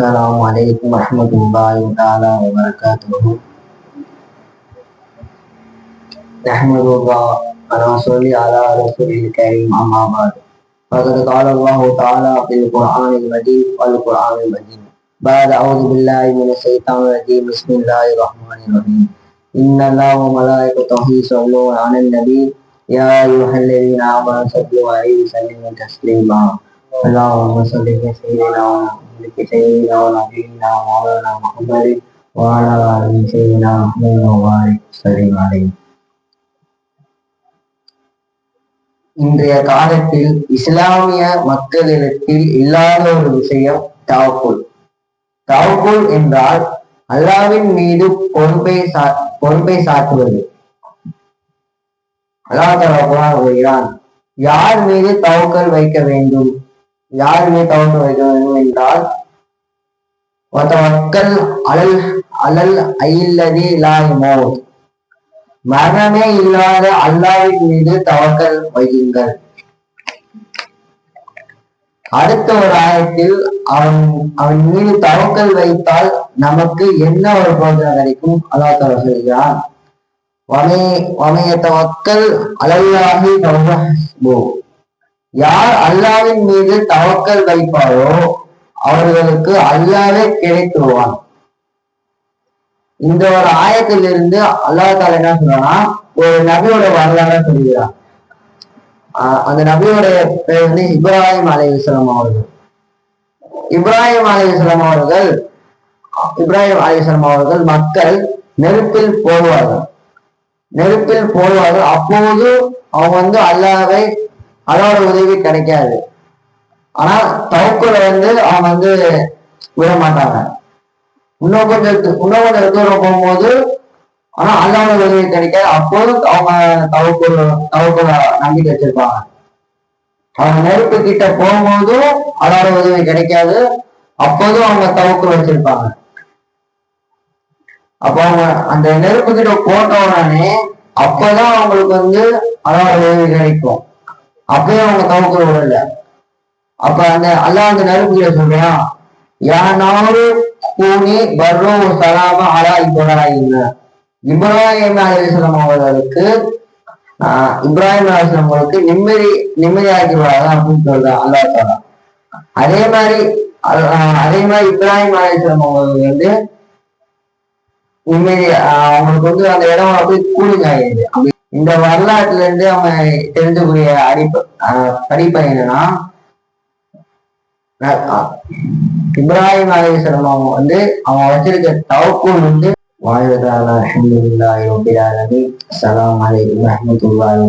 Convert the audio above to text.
السلام عليكم ورحمة الله تعالى وبركاته. نحمد الله ونصلي على رسول الكريم أما بعد. فقد قال الله تعالى في القرآن المجيد والقرآن المجيد بعد أعوذ بالله من الشيطان الرجيم. بسم الله الرحمن الرحيم. إن الله وملائكته يصلون على النبي. يا أيها الذين آمنوا صلوا عليه وسلموا تسليما. اللهم صل على سيدنا ونبيك سيدنا ونبينا ومولانا محمد وعلى آل سيدنا محمد وبارك وسلم عليه இன்றைய காலத்தில் இஸ்லாமிய மக்களிடத்தில் இல்லாத ஒரு விஷயம் தவக்குள் தவக்குள் என்றால் அல்லாவின் மீது பொறுப்பை சா பொறுப்பை சாட்டுவது அல்லாஹ் யார் மீது தவக்கல் வைக்க வேண்டும் யாருமே கவர்ந்து தவக்கல் என்றால் வேண்டும் என்றால் மக்கள் அலல் அலல் ஐல்லதி லாய் மரணமே இல்லாத அல்லாவின் மீது தவக்கல் வையுங்கள். அடுத்த ஒரு ஆயத்தில் அவன் அவன் மீது தவக்கல் வைத்தால் நமக்கு என்ன ஒரு பிரோஜனம் கிடைக்கும்? அல்லா தவ சொல்கிறான் வமையத்தவக்கல் போ. யார் அல்லாவின் மீது தவக்கல் வைப்பாரோ அவர்களுக்கு அல்லாவே கிடைத்துருவான் இந்த ஒரு ஆயத்திலிருந்து அல்லா தால என்ன சொல்றான்னா ஒரு நபியோட வரலாறு சொல்கிறார் அந்த நபியோட பேர் வந்து இப்ராஹிம் அலை இஸ்லாம் அவர்கள். இப்ராஹிம் அலை இஸ்லாம் அவர்கள் இப்ராஹிம் அலை இஸ்லாம் அவர்கள் மக்கள் நெருப்பில் போடுவார்கள். நெருப்பில் போடுவார்கள். அப்போது அவங்க வந்து அல்லாவை அதோட உதவி கிடைக்காது. ஆனா தவக்குல வந்து அவங்க வந்து விட மாட்டாங்க இன்னும் கொஞ்சம் இன்னும் கொஞ்சம் தூரம் போகும்போது ஆனா அல்லாத உதவி கிடைக்காது. அப்போதும் அவங்க தவக்குல தவக்குல நம்பிக்கை வச்சிருப்பாங்க. அவங்க நெருப்பு கிட்ட போகும்போதும் அல்லாத உதவி கிடைக்காது. அப்போதும் அவங்க தவக்குல வச்சிருப்பாங்க. அப்ப அவங்க அந்த நெருப்பு கிட்ட போட்ட உடனே அப்பதான் அவங்களுக்கு வந்து அல்லாத உதவி கிடைக்கும். அப்பயும் அவங்க தவக்குள் விடல அப்ப அந்த அல்லா அந்த நெருப்பு கிட்ட சொல்றான் யானாரு கூனி பர்ரோ சலாம அலா இப்ராஹிம் இப்ராஹிம் அலிஸ்லாம் அவர்களுக்கு இப்ராஹிம் அலிஸ்லாம் அவர்களுக்கு நிம்மதி நிம்மதியாக்கிடுவாங்க அப்படின்னு சொல்றான் அல்லா தாலா அதே மாதிரி அதே மாதிரி இப்ராஹிம் அலிஸ்லாம் அவர்கள் வந்து நிம்மதி அவங்களுக்கு வந்து அந்த இடம் அப்படியே கூலிங் ஆகிடுது இந்த வரலாற்றுல இருந்து அவன் தெரிஞ்சக்கூடிய அடிப்ப படிப்பை என்னன்னா இப்ராஹிம் அலிஸ்லாம் அவங்க வந்து அவன் வச்சிருக்க தவக்கூல் வந்து வாழ்வதால அஹமதுல்லாஹி ரபில் ஆலமீன். அஸ்ஸலாமு அலைக்கும் வரஹ்மத்துல்லாஹி